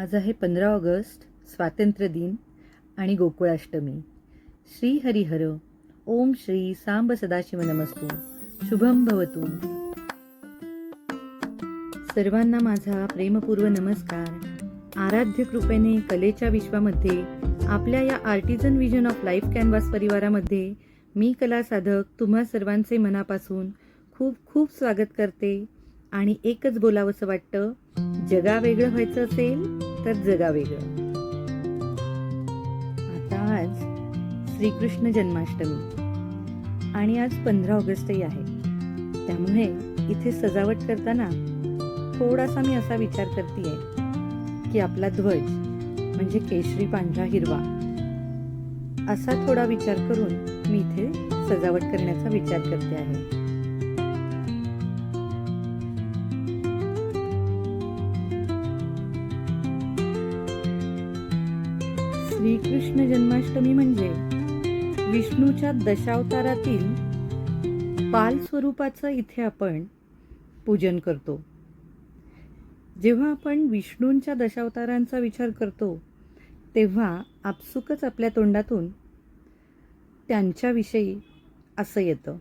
आज आहे पंधरा ऑगस्ट स्वातंत्र्य दिन आणि गोकुळाष्टमी. श्री हरिहर ओम श्री सांब सदाशिव नमस्तू. शुभम भवतु. सर्वांना माझा प्रेमपूर्व नमस्कार. आराध्य कृपेने कलेच्या विश्वामध्ये आपल्या या artisan vision of life canvas परिवारामध्ये मी कला साधक तुम्हा सर्वांचे मनापासून खूप खूप स्वागत करते. आणि एकच बोलावंसं वाटतं जगा वेगळं व्हायचं असेल तर जगा वेगळं. आता आज श्रीकृष्ण जन्माष्टमी. आणि आज पंधरा ऑगस्टही आहे. त्यामुळे इथे सजावट करताना थोडासा मी असा विचार करते की आपला ध्वज म्हणजे केशरी पांढरा हिरवा असा थोडा विचार करून मी इथे सजावट करण्याचा विचार करते आहे. श्रीकृष्ण जन्माष्टमी म्हणजे विष्णूच्या दशावतारातील बाल स्वरूपाचं इथे आपण पूजन करतो. जेव्हा आपण विष्णूंच्या दशावतारांचा विचार करतो तेव्हा आपसुकच आपल्या तोंडातून त्यांच्याविषयी असं येतं.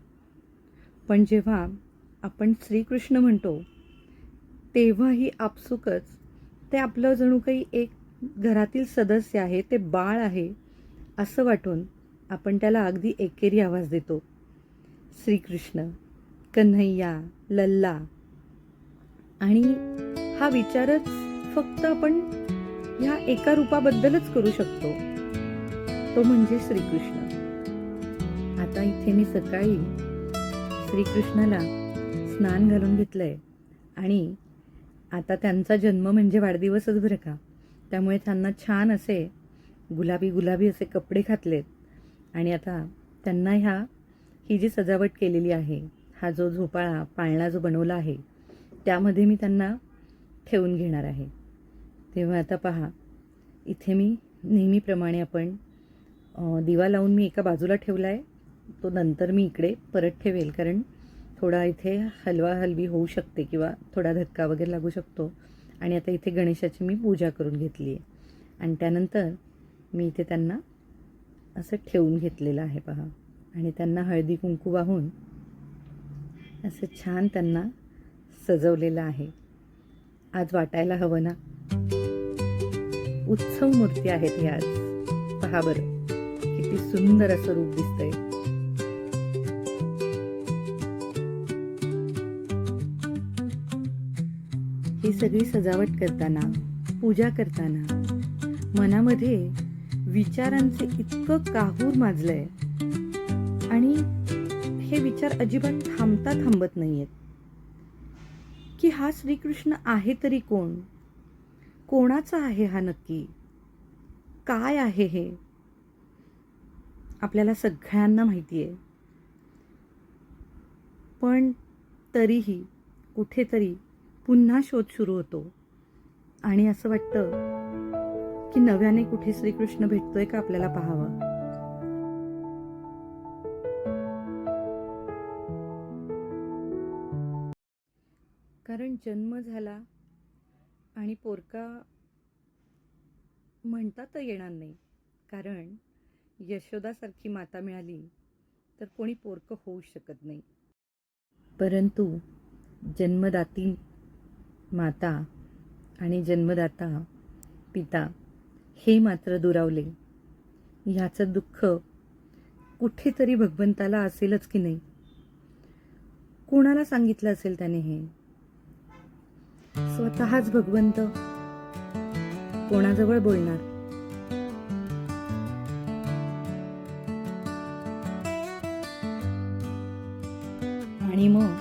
पण जेव्हा आपण श्रीकृष्ण म्हणतो तेव्हाही आपसुकच ते आपलं जणू काही एक घरातील सदस्य आहे ते बाळ आहे असं वाटून आपण त्याला अगदी एकेरी आवाज देतो. श्रीकृष्ण कन्हैया लल्ला. आणि हा विचारच फक्त आपण ह्या एका रूपाबद्दलच करू शकतो. तो म्हणजे श्रीकृष्ण. आता इथे मी सकाळी श्रीकृष्णाला स्नान घालून घेतलंय. आणि आता त्यांचा जन्म म्हणजे वाढदिवसच बरं का? त्यामुळे त्यांना छान असे गुलाबी गुलाबी असे कपडे घातलेत. आणि आता त्यांना ह्या ही जी सजावट केलेली आहे हा जो झोपाळा पाळणा जो बनवला आहे त्यामध्ये मी त्यांना ठेवून घेणार आहे. तेव्हा आता पहा इथे मी नेहमीप्रमाणे आपण दिवा लावून मी एका बाजूला ठेवला आहे तो नंतर मी इकडे परत ठेवेल कारण थोडा इथे हलवा हलवी होऊ शकते किंवा थोडा धक्का वगैरे लागू शकतो. आणि आता इथे गणेशाची मी पूजा करून घेतली आहे आणि त्यानंतर मी इथे त्यांना असं ठेवून घेतलेलं आहे पहा. आणि त्यांना हळदी कुंकू वाहून असं छान त्यांना सजवलेलं आहे. आज वाटायला हवं ना? उत्सव मूर्ती आहेत हे आज. पहा बरं. किती सुंदर असं रूप दिसतंय. सगळी सजावट करताना पूजा करताना मनामध्ये विचारांचे इतकं काहूर माजलंय. आणि हे विचार अजिबात थांबता थांबत नाहीयेत. की हा श्रीकृष्ण आहे तरी कोण? कोणाचा आहे हा नक्की? काय आहे हे? आपल्याला सगळ्यांना माहिती आहे पण तरीही कुठेतरी पुन्हा शोध सुरू होतो. आणि असं वाटतं की नव्याने कुठे श्रीकृष्ण भेटतोय का आपल्याला पाहावं? कारण जन्म झाला आणि पोरका म्हणता तर येणार नाही. कारण यशोदासारखी माता मिळाली तर कोणी पोरकं होऊ शकत नाही. परंतु जन्मदाती माता आणि जन्मदाता पिता हे मात्र दुरावले. ह्याचं दुःख कुठेतरी भगवंताला असेलच की नाही? कोणाला सांगितलं असेल त्याने हे? स्वतःच भगवंत कोणाजवळ बोलणार? आणि मग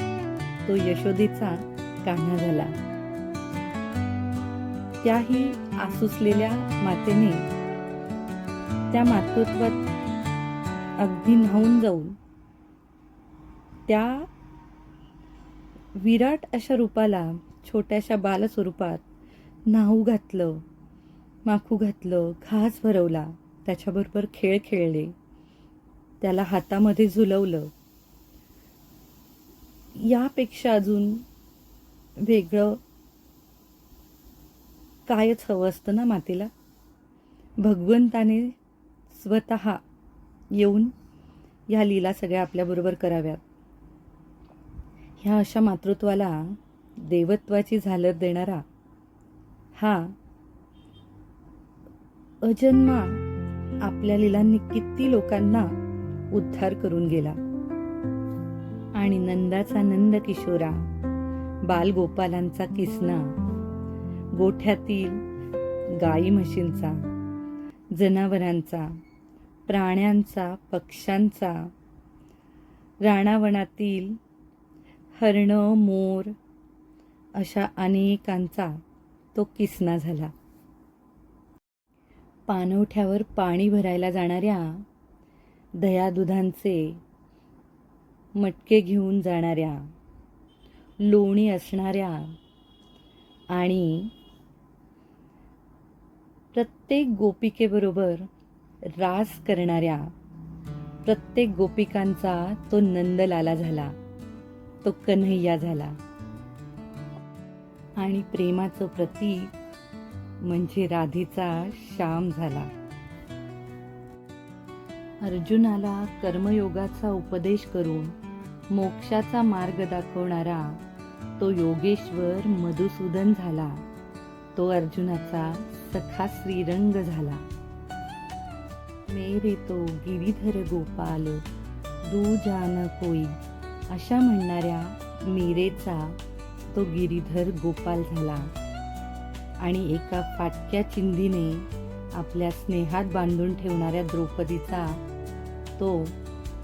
तो यशोदेचा कान्हा झाला. त्याही आसुसलेल्या मातेने त्या मातृत्वात अगदी न्हावून जाऊन त्या विराट अशा रूपाला छोट्याशा बालस्वरूपात न्हाऊ घातलं माखू घातलं घास भरवला त्याच्याबरोबर खेळ खेळले त्याला हातामध्ये झुलवलं. यापेक्षा अजून वेगळं कायच हवं असतं ना मातेला? भगवंताने स्वतः येऊन ह्या लीला सगळ्या आपल्याबरोबर कराव्यात. ह्या अशा मातृत्वाला देवत्वाची झालर देणारा हा अजन्मा आपल्या लिलांनी किती लोकांना उद्धार करून गेला. आणि नंदाचा नंद किशोरा बालगोपालांचा किसना गोठ्यातील गाई म्हशींचा जनावरांचा प्राण्यांचा पक्ष्यांचा राणावणातील हरणं मोर अशा अनेकांचा तो किसना झाला. पाणवठ्यावर पाणी भरायला जाणाऱ्या दयादुधांचे मटके घेऊन जाणाऱ्या लोणी असणाऱ्या आणि प्रत्येक गोपिकेबरोबर रास करणाऱ्या प्रत्येक गोपिकांचा तो नंदलाला झाला तो कन्हैया झाला. आणि प्रेमाचं प्रतीक म्हणजे राधेचा श्याम झाला. अर्जुनाला कर्मयोगाचा उपदेश करून मोक्षाचा मार्ग दाखवणारा तो योगेश्वर मधुसूदन झाला. तो अर्जुनाचा सखा श्रीरंग झाला. मेरे तो गिरीधर गोपाल दू जान कोई. अशा म्हणणाऱ्या मीरेचा तो गिरीधर गोपाल झाला. आणि एका फाटक्या चिंधीने आपल्या स्नेहात बांधून ठेवणाऱ्या द्रौपदीचा तो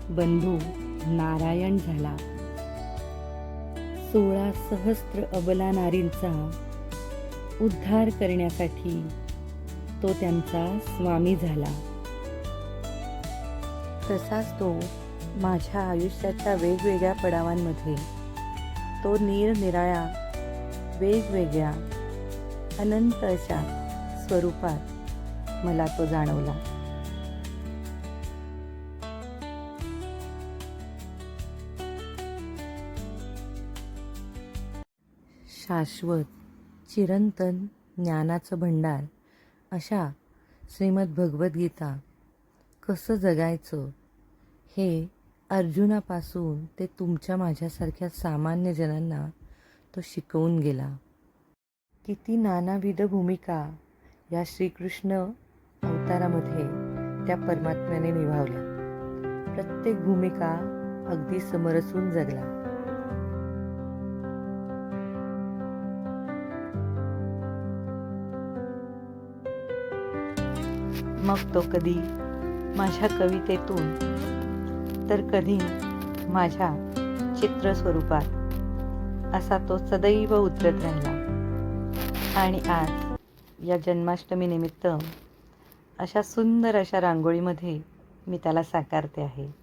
बंधू नारायण झाला. सोळा सहस्त्र अबला नारींचा उद्धार करण्यासाठी तो त्यांचा स्वामी झाला. तसाच तो माझ्या आयुष्याच्या वेगवेगळ्या पडावांमध्ये तो निरनिराळ्या वेगवेगळ्या अनंत अशा स्वरूपात मला तो जाणवला. शाश्वत चिरंतन ज्ञानाचं भंडार. अशा श्रीमद भगवद्गीता कसं जगायचं हे अर्जुनापासून ते तुमच्या माझ्यासारख्या सामान्य जनांना तो शिकवून गेला. किती नानाविध भूमिका या श्रीकृष्ण अवतारामध्ये त्या परमात्म्याने निभावल्या. प्रत्येक भूमिका अगदी समरसून जगला. मग तो कधी माझ्या कवितेतून तर कधी माझ्या चित्र स्वरूपात असा तो सदैव उतरत राहिला. आणि आज या जन्माष्टमीनिमित्त अशा सुंदर अशा रांगोळीमध्ये मी त्याला साकारते आहे.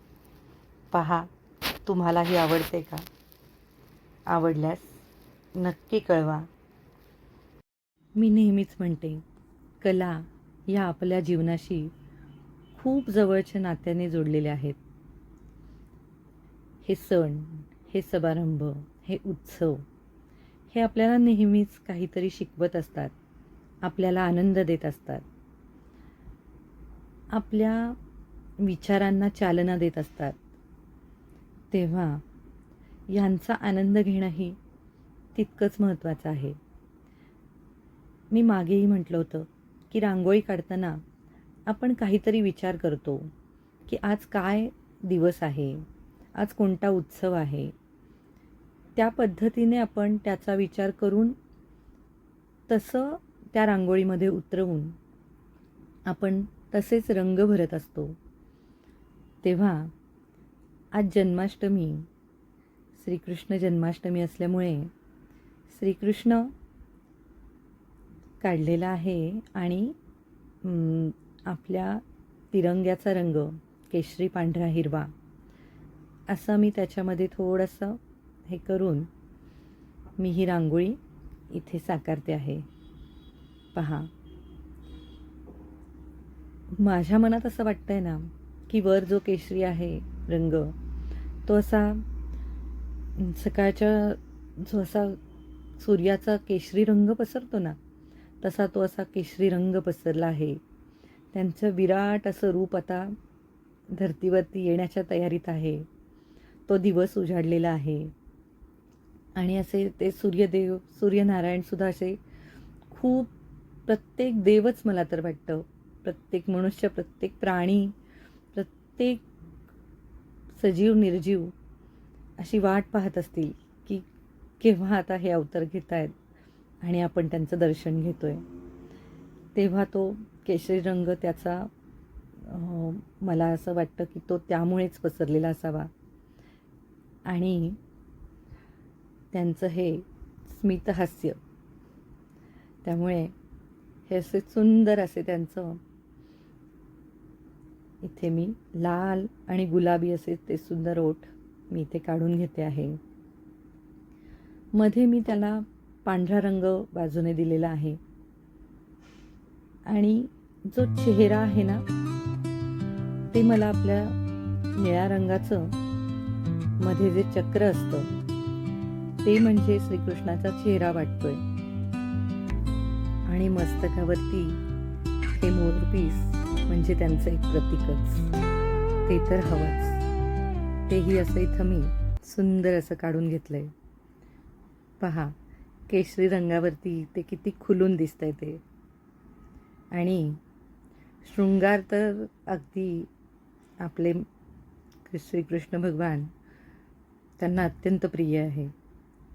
पहा तुम्हालाही आवडते का? आवडल्यास नक्की कळवा. मी नेहमीच म्हणते कला या आपल्या जीवनाशी खूप जवळच्या नात्याने जोडलेले आहेत. हे सण हे समारंभ हे उत्सव हे आपल्याला नेहमीच काहीतरी शिकवत असतात. आपल्याला आनंद देत असतात. आपल्या विचारांना चालना देत असतात. तेव्हा यांचा आनंद घेणंही तितकंच महत्त्वाचं आहे. मी मागेही म्हटलं होतं की रांगोळी काढताना आपण काहीतरी विचार करतो की आज काय दिवस आहे? आज कोणता उत्सव आहे? त्या पद्धतीने आपण त्याचा विचार करून तसं त्या रांगोळीमध्ये उतरवून आपण तसेच रंग भरत असतो. तेव्हा आज जन्माष्टमी श्रीकृष्ण जन्माष्टमी असल्यामुळे श्रीकृष्ण काढलेला आहे आणि आपल्या तिरंग्याचा रंग केशरी पांढरा हिरवा असं मी त्याच्यामध्ये थोडंसं हे करून मी ही रांगोळी इथे साकारते आहे. पहा. माझ्या मनात असं वाटतं आहे ना की वर जो केशरी आहे रंग तो असा सकाळच्या जो असा सूर्याचा केशरी रंग पसरतो ना तसा तो असा केशरी रंग पसरला आहे. त्यांचं विराट असं रूप आता धर्तीवरती येण्याच्या तयारीत आहे. तो दिवस उजाडलेला आहे. आणि असे ते सूर्यदेव सूर्यनारायणसुद्धा असे खूप प्रत्येक देवच मला तर वाटतं. प्रत्येक मनुष्य प्रत्येक प्राणी प्रत्येक सजीव निर्जीव अशी वाट पाहत असतील की केव्हा आता हे अवतर घेत आहेत आणि आपण त्यांचं दर्शन घेतो आहे तेव्हा तो केशरी रंग त्याचा मला असं वाटतं की तो त्यामुळेच पसरलेला असावा. आणि त्यांचं हे स्मितहास्य त्यामुळे हे असे सुंदर असे त्यांचं इथे मी लाल आणि गुलाबी असे ते सुंदर ओठ मी इथे काढून घेते आहे. मध्ये मी त्याला पांढरा रंग बाजूने दिलेला आहे. आणि जो चेहरा आहे ना ते मला आपल्या निळ्या रंगाचं मध्ये जे चक्र असतं ते म्हणजे श्रीकृष्णाचा चेहरा वाटतोय. आणि मस्तकावरती हे मोरपीस म्हणजे त्यांचं एक प्रतीकच. ते तर हवंच. तेही असं इथं मी सुंदर असं काढून घेतलंय. पहा. केशरी रंगावरती ते किती खुलून दिसतंय ते. आणि शृंगार तर अगदी आपले श्रीकृष्ण भगवान त्यांना अत्यंत प्रिय आहे.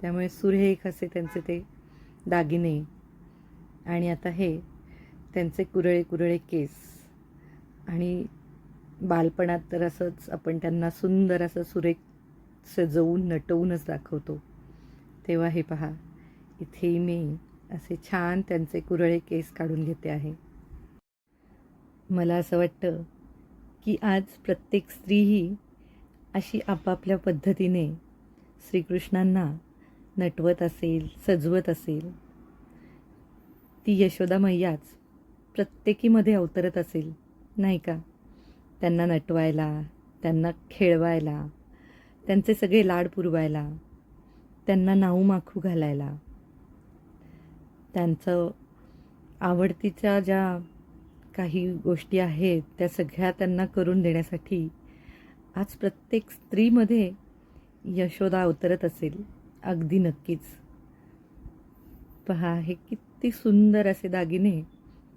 त्यामुळे सुरेख असे त्यांचे ते दागिने आणि आता हे त्यांचे कुरळे कुरळे केस आणि बालपणात तर असंच आपण त्यांना सुंदर असं सुरेख सजवून नटवूनच दाखवतो. तेव्हा हे पहा. इथेही मी असे छान त्यांचे कुरळे केस काढून घेते आहे. मला असं वाटतं की आज प्रत्येक स्त्रीही अशी आपापल्या पद्धतीने श्रीकृष्णांना नटवत असेल सजवत असेल. ती यशोदा मैयाच प्रत्येकीमध्ये अवतरत असेल नाही का? त्यांना नटवायला त्यांना खेळवायला त्यांचे सगळे लाड पुरवायला त्यांना नाऊ माखू घालायला त्यांचं आवडतीच्या ज्या काही गोष्टी आहेत त्या सगळ्या त्यांना करून देण्यासाठी आज प्रत्येक स्त्रीमध्ये यशोदा अवतरत असेल. अगदी नक्कीच. पहा हे किती सुंदर असे दागिने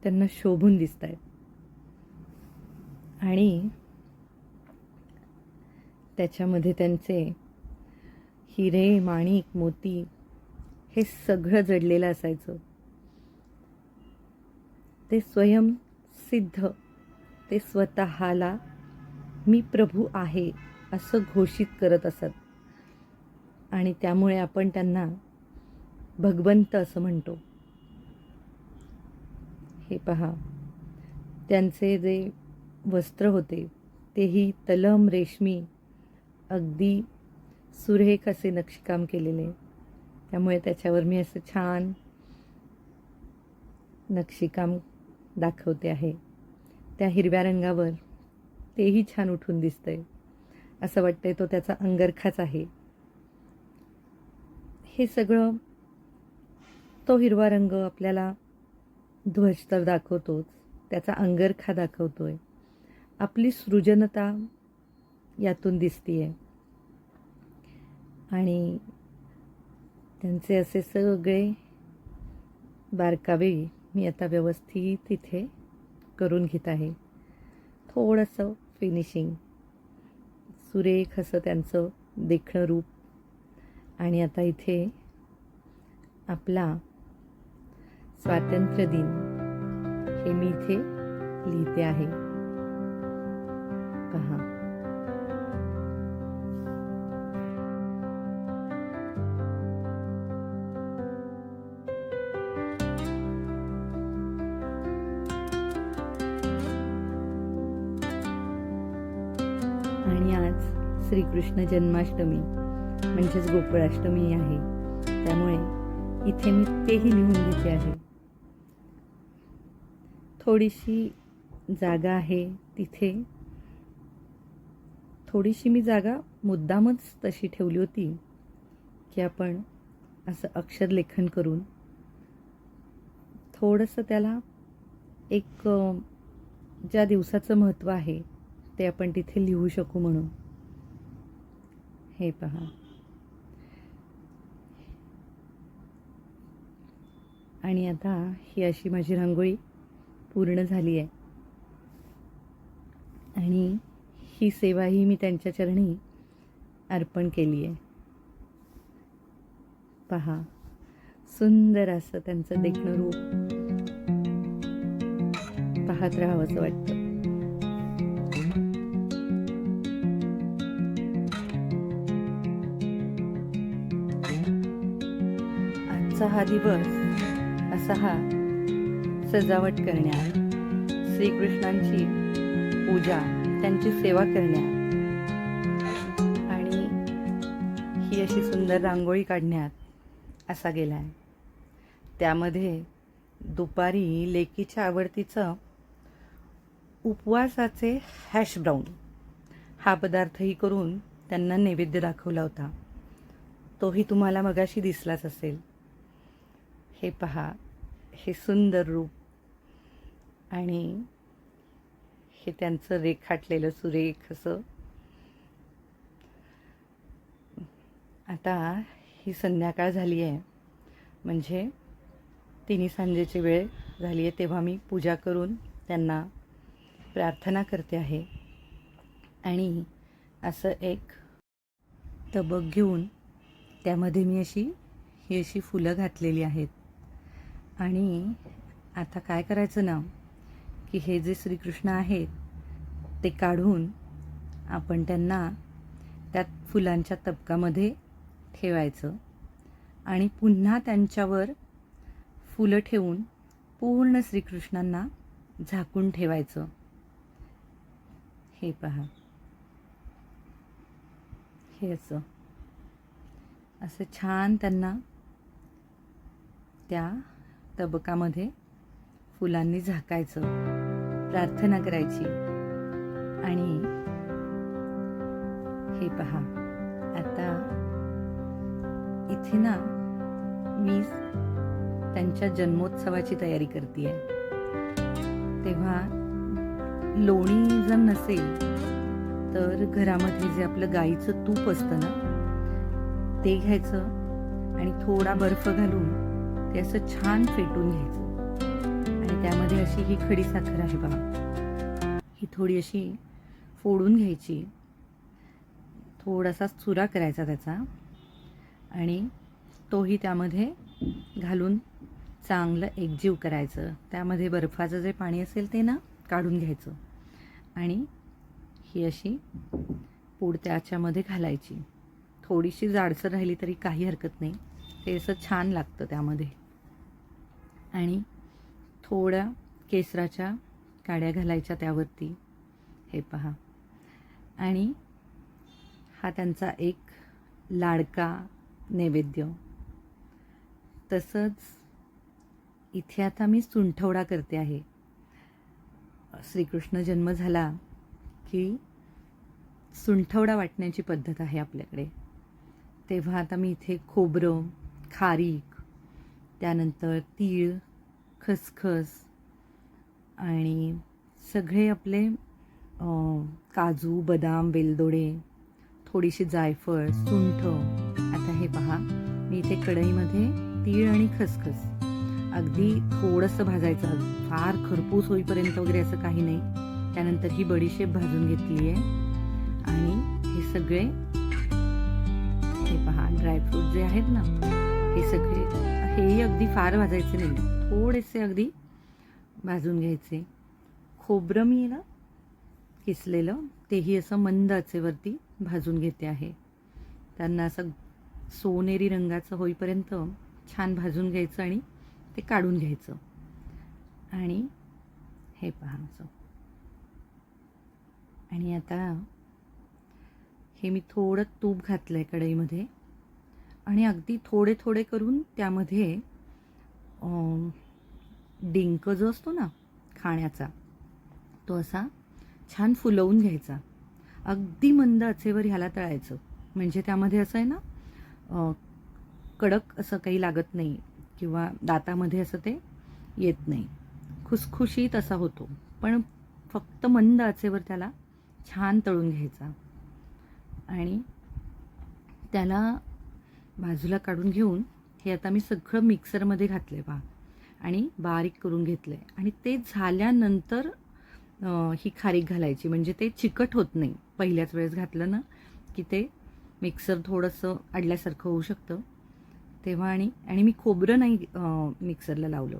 त्यांना शोभून दिसत आहेत. आणि त्याच्यामध्ये त्यांचे हिरे माणिक मोती हे सगळं जडलेलं असायचं. ते स्वयं सिद्ध ते स्वतःला मी प्रभू आहे असं घोषित करत असत. आणि त्यामुळे आपण त्यांना भगवंत असं म्हणतो. हे पहा त्यांचे जे वस्त्र होते तेही तलम रेशमी अगदी सुरेख असे नक्षीकाम केलेले. त्यामुळे त्याच्यावर मी असं छान नक्षीकाम दाखवते आहे. त्या हिरव्या रंगावर तेही छान उठून दिसतंय. असं वाटतंय तो त्याचा अंगरखाच आहे. हे सगळं तो हिरवा रंग आपल्याला ध्वज तर दाखवतोच. त्याचा अंगरखा दाखवतोय. आपली सृजनता यातून दिसतीये. आणि त्यांचे असे सगळे बारकावे मी आता व्यवस्थित इथे करून घेत आहे. थोडंसं फिनिशिंग सुरेख असं त्यांचं देखणं रूप. आणि आता इथे आपला स्वातंत्र्य दिन हे मी इथे लिहिते आहे. पहा. श्रीकृष्ण जन्माष्टमी म्हणजेच गोकुळाष्टमी आहे. त्यामुळे इथे मी तेही लिहून घेते आहे. थोडीशी जागा आहे तिथे. थोडीशी मी जागा मुद्दामच तशी ठेवली होती की आपण असं अक्षरलेखन करून थोडंसं त्याला एक ज्या दिवसाचं महत्त्व आहे ते आपण तिथे लिहू शकू म्हणून. हे पहा. आणि आता ही अशी माझी रांगोळी पूर्ण झाली आहे. आणि ही सेवाही मी त्यांच्या चरणी अर्पण केली आहे. पहा सुंदर असं त्यांचं देखणं रूप पाहत राहावं असं वाटतं. आजचा हा दिवस असा हा सजावट करण्यात श्रीकृष्णांची पूजा त्यांची सेवा करण्यात आणि ही अशी सुंदर रांगोळी काढण्यात असा गेला आहे त्यामध्ये दुपारी लेकीच्या आवडतीचं उपवासाचे हॅश ब्राऊन हा पदार्थही करून त्यांना नैवेद्य दाखवला होता. तोही तुम्हाला मगाशी दिसलाच असेल. हे पहा हे सुंदर रूप आणि हे त्यांचं रेखाटलेलं सुरेख असं. आता ही संध्याकाळ झाली आहे. म्हणजे तिन्ही सांजेची वेळ झाली आहे तेव्हा मी पूजा करून त्यांना प्रार्थना करते आहे. आणि असं एक तबक घेऊन त्यामध्ये मी अशी ही अशी फुलं घातलेली आहेत. आणि आता काय करायचं ना की हे जे श्रीकृष्ण आहेत ते काढून आपण त्यांना त्या फुलांच्या तबकामध्ये ठेवायचं आणि पुन्हा त्यांच्यावर फुलं ठेवून पूर्ण श्रीकृष्णांना झाकून ठेवायचं. हे पहा. हे असं. असं छान त्यांना त्या तबकामध्ये फुलांनी झाकायचं प्रार्थना करायची. आणि हे पहा आता इथे ना मी त्यांच्या जन्मोत्सवाची तयारी करते आहे तेव्हा लोणी जर नसेल तर घरामध्ये जे आपलं गाईचं तूप असतं ना ते घ्यायचं आणि थोडा बर्फ घालून ते असं छान फेटून घ्यायचं. आणि त्यामध्ये अशी ही खडी साखर आहे बघा. ही थोडी अशी फोडून घ्यायची. थोडासा चुरा करायचा त्याचा. आणि तोही त्यामध्ये घालून चांगलं एकजीव करायचं. त्यामध्ये बर्फाचं जे पाणी असेल ते ना काढून घ्यायचं. आणि ही अशी पूड त्याच्यामध्ये घालायची. थोडीशी जाडसर राहिली तरी काही हरकत नाही. ते असं छान लागतं त्यामध्ये. आणि थोड्या केसराच्या काड्या घालायच्या त्यावरती. हे पहा. आणि हा त्यांचा एक लाडका नैवेद्य. तसंच इथे आता मी सुंठवडा करते आहे. श्रीकृष्ण जन्म झाला की सुंठवडा वाटण्याची पद्धत आहे आपल्याकडे. तेव्हा आता मी इथे खोबरं खारीक त्यानंतर तीळ खसखस आणि सगळे आपले काजू बदाम वेलदोडे थोडीशी जायफळ सुंठ. आता हे पहा मी इथे कढईमध्ये तीळ आणि खसखस. अगदी थोडंसं भाजायचं. फार खरपूस होईपर्यंत वगैरे असं काही नाही. त्यानंतर ही बडीशेप भाजून घेतली आहे. आणि हे सगळे हे पहा ड्रायफ्रूट जे आहेत ना हे सगळे हेही अगदी फार भाजायचे नाही. थोडेसे अगदी भाजून घ्यायचे. खोबरं मी ना किसलेलं तेही असं मंद आचेवरती भाजून घेते आहे. त्यांना असं सोनेरी रंगाचं होईपर्यंत छान भाजून घ्यायचं आणि ते काढून घ्यायचं. आणि हे पहा असं आणि आता हे मी थोडं तूप घातलं आहे कढईमध्ये. आणि अगदी थोडे थोडे करून त्यामध्ये डिंक जो असतो ना खाण्याचा तो असा छान फुलवून घ्यायचा. अगदी मंद आचेवर ह्याला तळायचं. म्हणजे त्यामध्ये असं आहे ना कडक असं काही लागत नाही किंवा दातामध्ये असं ते येत नाही. खुसखुशीत असा होतो. पण फक्त मंद आचेवर त्याला छान तळून घ्यायचा. आणि त्याला बाजूला काढून घेऊन हे आता मी सगळं मिक्सरमध्ये घातलं आहे पहा. आणि बारीक करून घेतलं आहे आणि ते झाल्यानंतर ही खारीक घालायची. म्हणजे ते चिकट होत नाही. पहिल्याच वेळेस घातलं ना की ते मिक्सर थोडंसं अडल्यासारखं होऊ शकतं. तेव्हा आणि आणि मी खोबरं नाही मिक्सरला लावलं.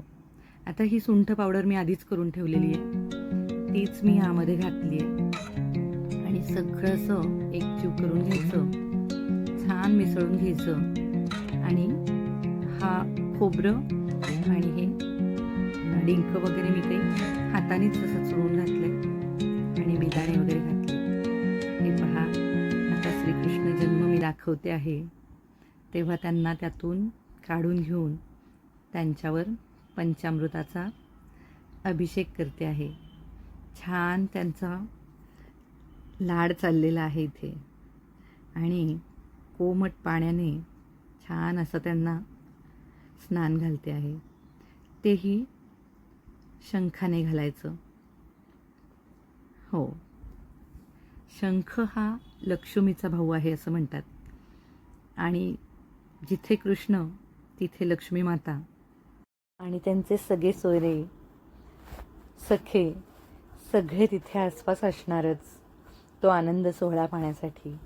आता ही सुंठ पावडर मी आधीच करून ठेवलेली आहे. तीच मी यामध्ये घातली आहे आणि सगळं असं एकजीव करून घ्यायचं. छान मिसळून घ्यायचं. आणि हा खोबरं आणि हे डिंक वगैरे मी काही हातानेच असं चुरून घातलंय. आणि बिदाणे वगैरे घातले. हे पहा आता श्रीकृष्ण जन्म मी दाखवते आहे. तेव्हा त्यांना त्यातून काढून घेऊन त्यांच्यावर पंचामृताचा अभिषेक करते आहे. छान त्यांचा लाड चाललेला आहे इथे. आणि कोमट पाण्याने छान असं त्यांना स्नान घालते आहे. तेही शंखाने घालायचं. हो. शंख हा लक्ष्मीचा भाऊ आहे असं म्हणतात. आणि जिथे कृष्ण तिथे लक्ष्मी माता. आणि त्यांचे सगळे सोयरे सखे सगळे तिथे आसपास असणारच. तो आनंद सोहळा पाहण्यासाठी.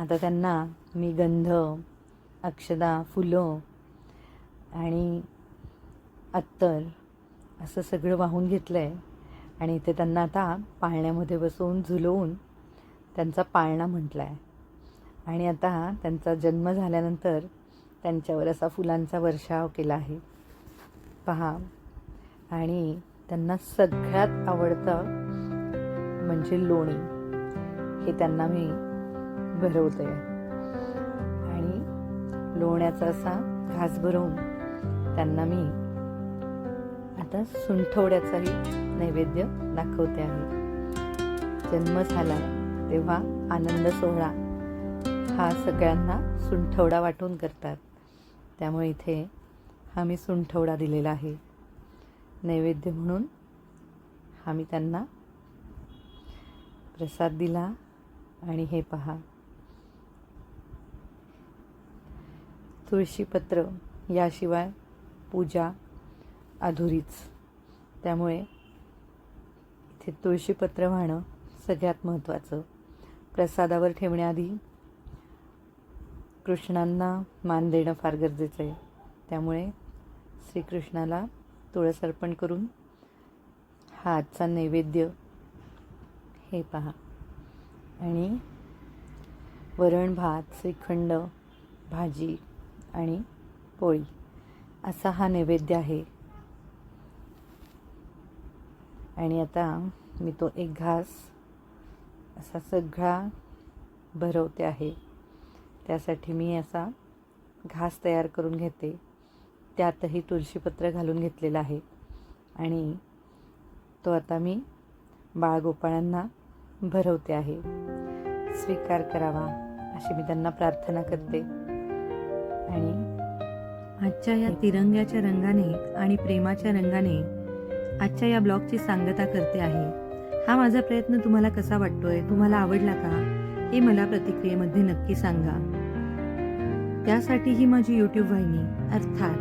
आता त्यांना मी गंध अक्षदा फुलं आणि अत्तर असं सगळं वाहून घेतलं आहे आणि इथे त्यांना आता पाळण्यामध्ये बसवून झुलवून त्यांचा पाळणा म्हटला आहे आणि आता त्यांचा जन्म झाल्यानंतर त्यांच्यावर असा फुलांचा वर्षाव केला आहे. पहा. आणि त्यांना सगळ्यात आवडतं म्हणजे लोणी. हे त्यांना मी भरवते आणि लोण्याचा असा घास भरवून त्यांना मी आता सुंठवड्याचाही नैवेद्य दाखवते आहे. जन्म झाला तेव्हा आनंद सोहळा हा सगळ्यांना सुंठवडा वाटून करतात. त्यामुळे इथे हा मी सुंठवडा दिलेला आहे. नैवेद्य म्हणून हा मी त्यांना प्रसाद दिला आणि हे पहा. तुळशीपत्र याशिवाय पूजा अधुरीच. त्यामुळे इथे तुळशीपत्र वाहणं सगळ्यात महत्त्वाचं. प्रसादावर ठेवण्याआधी कृष्णांना मान देणं फार गरजेचं आहे. त्यामुळे श्रीकृष्णाला तुळस अर्पण करून हा आजचा नैवेद्य हे पहा. आणि वरण भात श्रीखंड भाजी आणि पोळी. असा हा नैवेद्य आहे. आणि आता मी तो एक घास असा सगळा भरवते आहे. त्यासाठी मी असा घास तयार करून घेते. त्यातही तुळशीपत्र घालून घेतलेलं आहे. आणि तो आता मी बाळगोपाळांना भरवते आहे. स्वीकार करावा अशी मी त्यांना प्रार्थना करते. आणि आजच्या या तिरंग्याच्या रंगाने आणि प्रेमाच्या रंगाने आजच्या या ब्लॉगची सांगता करते आहे. हा माझा प्रयत्न तुम्हाला कसा वाटतोय? तुम्हाला आवडला का? हे मला प्रतिक्रियेमध्ये नक्की सांगा. त्यासाठी ही माझी यूट्यूब वाहिनी अर्थात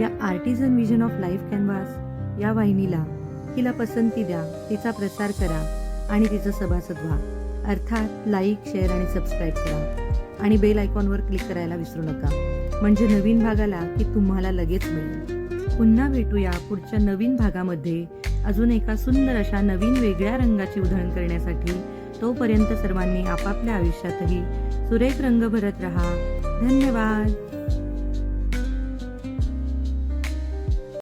या artisan vision of life canvas या वाहिनीला तिला पसंती द्या तिचा प्रसार करा आणि तिचं सभासद व्हा. अर्थात लाईक शेअर आणि सबस्क्राईब करा. आणि बेल आयकॉनवर क्लिक करायला विसरू नका. म्हणजे नवीन भागाला की तुम्हाला लगेच मिळेल. पुन्हा भेटूया पुढच्या नवीन भागामध्ये. अजून एका सुंदर अशा नवीन वेगळ्या रंगाची उधळण करण्यासाठी. तोपर्यंत सर्वांनी आपापल्या आयुष्यातही सुरेख रंग भरत राहा. धन्यवाद.